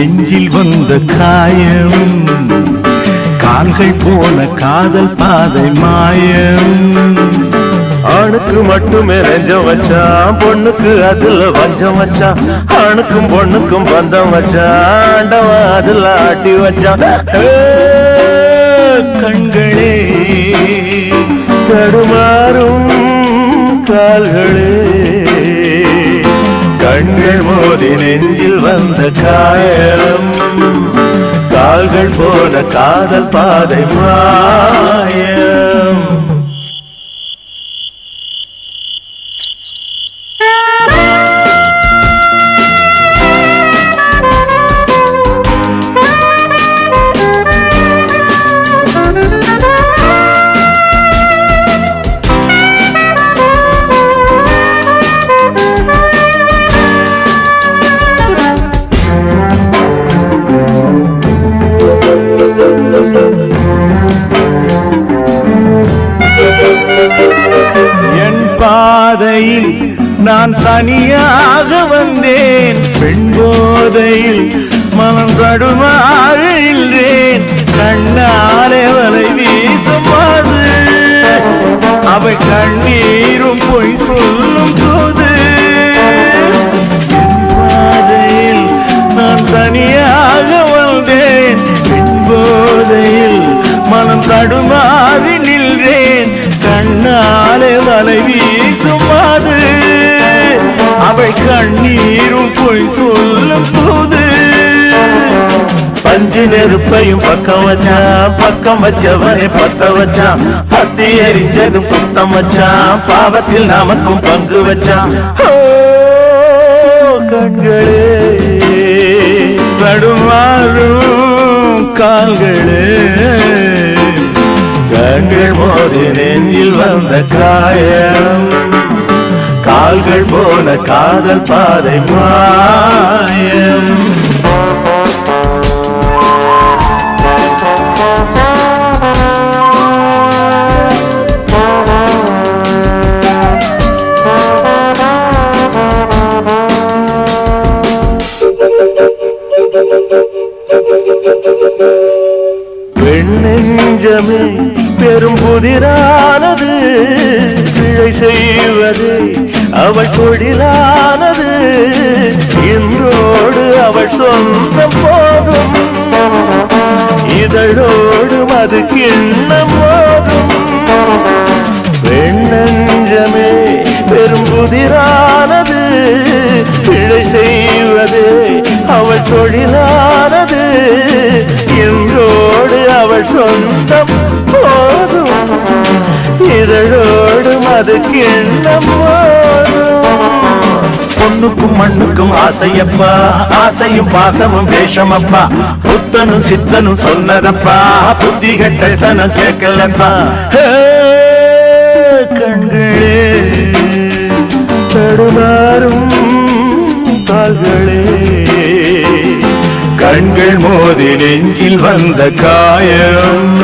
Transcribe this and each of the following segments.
நெஞ்சில் வந்த காயம் கால்கள் போன காதல் பாதை மாயம். ஆணுக்கு மட்டுமே நெஞ்சம் வச்சா பொண்ணுக்கு அதுல வஞ்சம் வச்சா ஆணுக்கும் பொண்ணுக்கும் பந்தம் வச்சான் ஆண்டவன் அதுல ஆட்டி வச்சா. கண்களே தடுமாறும் கால்கள் வந்த காயம். கால்கள் போன காதல் பாதை மாயம். என் பாதையில் நான் தனியாக வந்தேன். பெண் போதையில் மனம் கடுமாக இல்லேன் கண்ணாலே வலை வீசும் அவை கண்ணீரும் பொய் சொல்லும் போது. என் பாதையில் நான் தனியாக வந்தேன். பெண் போதையில் மனம் தடுமாறி நின்றேன் கண்ணாலே வலை வீசும் அது அவை கண்ணீரும் பொய் சொல்லும் போது. பஞ்சு நெருப்பையும் பக்கம் வச்சான் பக்கம் வச்சவனை பத்த வச்சான் பத்தி எரிஞ்சதும் புத்தம் வச்சான் பாவத்தில் நமக்கும் பங்கு வச்சான் கண்களே தடுமாறும் கால்களே. கால்கள் மோதி நெஞ்சில் வந்த காயம் கால்கள் போன காதல் பாதை மாயம் Thank you. வெண்ணெஞ்சமே பெரும் புதிரானது பிழை செய்வது அவள் தொழிலானது. இன்றோடு அவள் சொந்தம் போதும் இதழோடு அது கிண்ணம் போதும். பெண்ணஞ்சமே பெரும் புதிரானது பிழை செய்வது அவள் தொழிலானது சொந்தம் போதும். இதழோடும் அது கிண்ணம் பொண்ணுக்கும் மண்ணுக்கும் ஆசையப்பா. ஆசையும் பாசமும் வேஷமப்பா. புத்தனும் சித்தனும் சொன்னதப்பா. புத்தி கட்ட சனம் கேட்கலப்பா. கண்கள் மோதி நெஞ்சில் வந்த காயம்.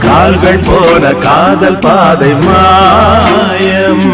கால்கள் போன காதல் பாதை மாயம்.